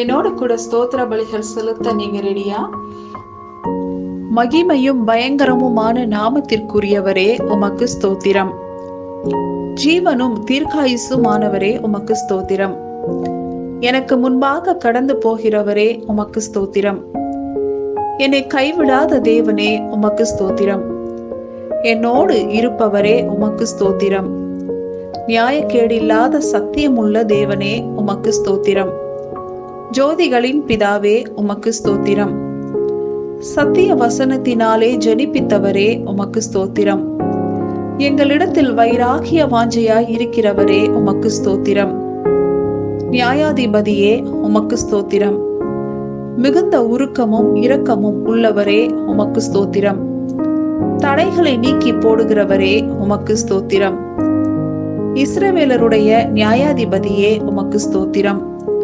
என்னோட கூட ஸ்தோத்திர பலிகள் செலுத்த நீங்க ரெடியா? மகிமையும் பயங்கரமுமான நாமத்திற்குரியவரே உமக்கு ஸ்தோத்திரம். ஜீவனும் தீர்க்காயுசுமானவரே உமக்கு ஸ்தோத்திரம். எனக்கு முன்பாக கடந்து போகிறவரே உமக்கு ஸ்தோத்திரம். என்னை கைவிடாத தேவனே உமக்கு ஸ்தோத்திரம். என்னோடு இருப்பவரே உமக்கு ஸ்தோத்திரம். நியாயக்கேடில்லாத சத்தியமுள்ள தேவனே உமக்கு ஸ்தோத்திரம். ஜோதிகளின் பிதாவே உமக்கு ஸ்தோத்திரம். சத்திய வசனத்தினாலே ஜெனிப்பித்தவரே உமக்கு ஸ்தோத்திரம். எங்களிடத்தில் வைராகிய வாஞ்சையாய் இருக்கிறவரே உமக்கு ஸ்தோத்திரம். நியாயாதிபதியே உமக்கு ஸ்தோத்திரம். மிகுந்த உருக்கமும் இரக்கமும் உள்ளவரே உமக்கு ஸ்தோத்திரம். தடைகளை நீக்கி போடுகிறவரே உமக்கு ஸ்தோத்திரம். இஸ்ரவேலருடைய நியாயாதிபதியே உமக்கு ஸ்தோத்திரம்.